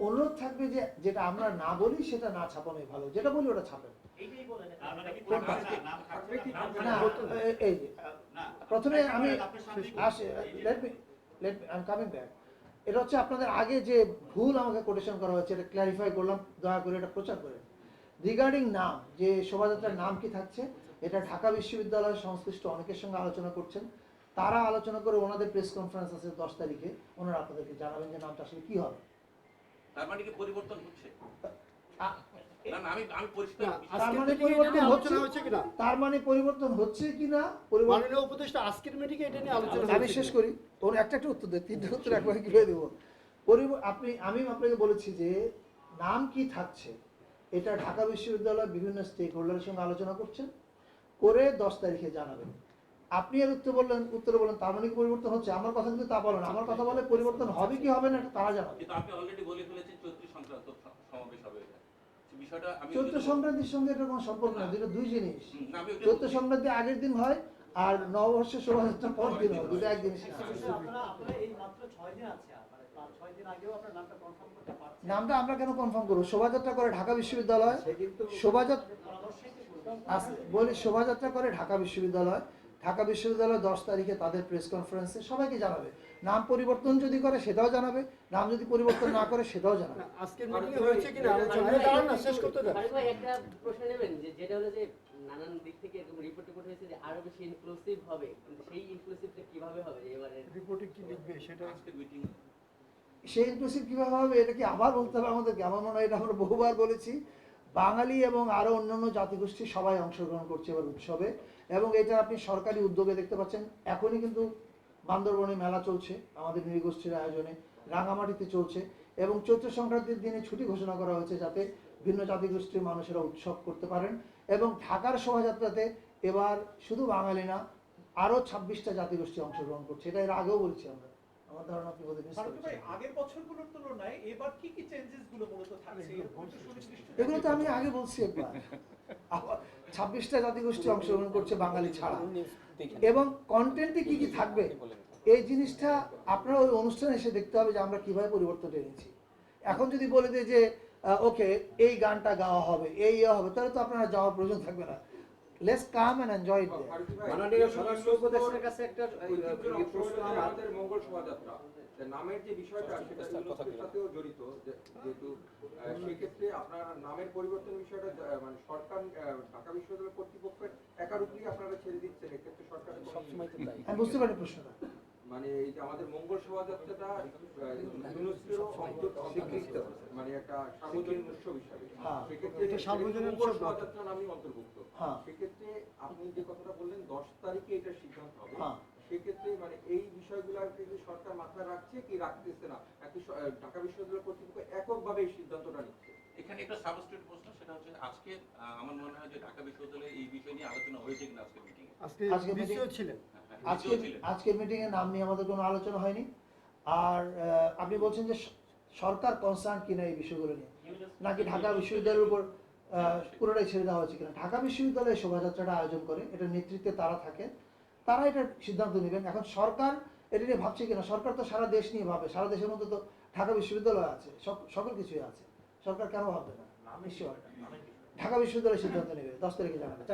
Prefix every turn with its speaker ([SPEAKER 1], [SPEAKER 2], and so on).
[SPEAKER 1] অনুরোধ থাকবে যে যেটা আমরা না বলি সেটা না ছাপানোই ভালো। যেটা বলি ওটা ছাপেন। এই। প্রথমে আমি আসে let me let me I coming back এটা হচ্ছে আপনাদের আগে যে ভুল আমাকে কোটেশন করা হয়েছে এটা ক্ল্যারিফাই করলাম দয়া করে এটা প্রচার করেন। রিগার্ডিং নাম যে শোভাযাত্রার নাম কি থাকছে এটা ঢাকা বিশ্ববিদ্যালয় সংশ্লিষ্ট অনেকের সঙ্গে আলোচনা করছেন। তারা আলোচনা করে ওনাদের প্রেস কনফারেন্স আছে দশ তারিখে। ওনারা আপনাদেরকে জানাবেন যে নামটা আসলে কি হবে।
[SPEAKER 2] তার মানে কি পরিবর্তন হচ্ছে?
[SPEAKER 1] আ-
[SPEAKER 2] না না আমি
[SPEAKER 1] তার মানে পরিবর্তন হচ্ছে
[SPEAKER 3] কিনা?
[SPEAKER 1] তার মানে পরিবর্তন হচ্ছে কিনা? পরিবর্তন
[SPEAKER 3] মাননীয় উপদেষ্টা আজকের মিটিংয়ে এটা নিয়ে আলোচনা
[SPEAKER 1] আমি শেষ করি। ওর একটা একটা উত্তর দেয় তিনটে উত্তর একবারে দেবো। আপনি আমি আপনাকে বলেছি যে নাম কি থাকছে? এটা ঢাকা বিশ্ববিদ্যালয় বিভিন্ন স্টেক হোল্ডারের সঙ্গে আলোচনা করছেন। করে দশ তারিখে জানাবেন। আপনি এর উত্তর বললেন উত্তরে বললেন তার মানে কি পরিবর্তন হচ্ছে? আমার কথা কিন্তু তা বলেন আমার কথা বলে পরিবর্তন হবে কি হবে না এটা তারা জানাবে।
[SPEAKER 2] কিন্তু আপনি অলরেডি বলে ফেলেছেন চৈত্রী সংক্রান্ত সমাবেশ হবে বিষয়টা আমি
[SPEAKER 1] চৈত্র সংক্রান্তির সঙ্গে এটা কোনো সম্পর্ক না দুটো দুই জিনিস। চৈত্র সংক্রান্তি আগের দিন হয় আর নববর্ষের শোভাযাত্রা পর দিন হয় দুটো এক জিনিস না
[SPEAKER 4] আপনারা আপনারা এই মাত্র ছয় দিন আছে আর মানে পাঁচ ছয় দিন আগেও আপনার নামটা কনফার্ম করতে পারছেন।
[SPEAKER 1] নামটা আমরা কেন কনফার্ম করব? শোভাযাত্রা করে ঢাকা বিশ্ববিদ্যালয়। শোভাযাত্রা বলি শোভাযাত্রা করে ঢাকা বিশ্ববিদ্যালয়। ঢাকা বিশ্ববিদ্যালয় দশ তারিখে তাদের প্রেস কনফারেন্সে সবাইকে জানাবে। নাম পরিবর্তন যদি করে সেটাও জানাবে। নাম যদি পরিবর্তন না করে সেটাও জানাবে।
[SPEAKER 3] না, আজকের হয়েছে কিনা? আলোচনা এই দাঁড়ান না শেষ করতে
[SPEAKER 5] ভাই একটা প্রশ্ন নেবেন যে যেটা হলো যে নানান দিক থেকে এরকম রিপোর্ট রিপোর্ট হয়েছে যে আরও বেশি ইনক্লুসিভ হবে। কিন্তু সেই ইনক্লুসিভটা কীভাবে হবে এবারে?
[SPEAKER 3] রিপোর্টে কি লিখবে? সেটা
[SPEAKER 2] আজকের মিটিং
[SPEAKER 1] সেই ইনক্লুসিভ কীভাবে হবে এটা কি আবার বলতে হবে আমাদেরকে? আমার মনে হয় এটা আমরা বহুবার বলেছি। বাঙালি এবং আরও অন্যান্য জাতিগোষ্ঠী সবাই অংশগ্রহণ করছে এবার উৎসবে। এবং এটা আপনি সরকারি উদ্যোগে দেখতে পাচ্ছেন। এখনই কিন্তু বান্দরবনে মেলা চলছে, আমাদের নৃগোষ্ঠীর আয়োজনে, রাঙামাটিতে চলছে। এবং চৈত্র সংক্রান্তির দিনে ছুটি ঘোষণা করা হয়েছে যাতে ভিন্ন জাতিগোষ্ঠীর মানুষেরা উৎসব করতে পারেন। এবং ঢাকার শোভাযাত্রাতে এবার শুধু বাঙালি না আরও ছাব্বিশটা জাতিগোষ্ঠী অংশগ্রহণ করছে। এটা এর আগেও বলছি আমরা। আমার ধারণা আপনি বোধহয়
[SPEAKER 6] ভাই
[SPEAKER 1] করেছেন।
[SPEAKER 6] আগের বছরগুলোর তুলনায় এবার কি কি চেঞ্জেসগুলো মূলত থাকছে?
[SPEAKER 1] এগুলো তো আমি আগে বলছি একবার। ছাব্বিশটা জাতিগোষ্ঠী অংশগ্রহণ করছে বাঙালি ছাড়া। এবং কন্টেন্টে কি কি থাকবে? এই জিনিসটা আপনারা ওই অনুষ্ঠানে এসে দেখতে হবে যে আমরা কীভাবে পরিবর্তন এনেছি। এখন যদি বলে দিই যে ওকে এই গানটা গাওয়া হবে এই ইয়ে হবে তাহলে তো আপনারা যাওয়ার প্রয়োজন থাকবে না। Let's come and enjoy it
[SPEAKER 7] মাননীয় স্বরাষ্ট্র উপদেষ্টার কাছে একটা প্রশ্ন
[SPEAKER 8] আমাদের মঙ্গল শোভাযাত্রা। নামের যে বিষয়টা সেটা সাথেও জড়িত যেহেতু সেক্ষেত্রে আপনার নামের পরিবর্তন বিষয়টা মানে সরকার ঢাকা বিশ্ববিদ্যালয় কর্তৃপক্ষের একার উপরেই আপনারা ছেড়ে দিচ্ছেন এক্ষেত্রে সরকারের
[SPEAKER 7] সবসময় তো তাই।
[SPEAKER 1] আমি বুঝতে পারি প্রশ্নটা।
[SPEAKER 8] মানে এই যে আমাদের মঙ্গল শোভাযাত্রাটা স্বীকৃত। মানে একটা সার্বজনীন উৎসব হিসাবে।
[SPEAKER 1] হ্যাঁ।
[SPEAKER 8] সেক্ষেত্রে
[SPEAKER 3] সার্বজনীন উৎসব না।
[SPEAKER 8] অন্তর্ভুক্ত।
[SPEAKER 1] হ্যাঁ।
[SPEAKER 8] সেক্ষেত্রে আপনি যে কথাটা বললেন দশ তারিখে এটার সিদ্ধান্ত হবে।
[SPEAKER 1] হ্যাঁ।
[SPEAKER 8] সেক্ষেত্রে মানে এই বিষয়গুলোকে কি সরকার মাথায় রাখছে কি রাখতেছে না? নাকি ঢাকা বিশ্ববিদ্যালয় কর্তৃপক্ষ এককভাবে এই সিদ্ধান্তটা নিচ্ছে।
[SPEAKER 2] এখানে একটা সাবস্টেট প্রশ্ন সেটা হচ্ছে আজকে আমার মনে হয় যে ঢাকা বিশ্ববিদ্যালয়ে এই বিষয় নিয়ে আলোচনা হয়েছে কিনা মিটিং
[SPEAKER 3] আজকে
[SPEAKER 1] আজকে
[SPEAKER 3] বিসিও ছিলেন।
[SPEAKER 1] আজকে আজকের মিটিং এ নাম নিয়ে আমাদের কোনো আলোচনা হয়নি। আর আপনি বলছেন যে সরকার কনসার্ন কিনা এই বিষয়গুলো নিয়ে? নাকি ঢাকা বিশ্ববিদ্যালয়ের উপর পুরোটাই ছেড়ে দেওয়া হয়েছে কিনা? ঢাকা বিশ্ববিদ্যালয়ে শোভাযাত্রাটা আয়োজন করে এটা নেতৃত্বে তারা থাকে তারা এটা সিদ্ধান্ত নেবেন। এখন সরকার এটা নিয়ে ভাবছে কিনা? সরকার তো সারা দেশ নিয়ে ভাবে সারা দেশের মধ্যে তো ঢাকা বিশ্ববিদ্যালয় আছে সব- সকল কিছুই আছে। সরকার কেন ভাববে না? নিশ্চয় ঢাকা বিশ্ববিদ্যালয় সিদ্ধান্ত নেবে দশ তারিখে জানাবে।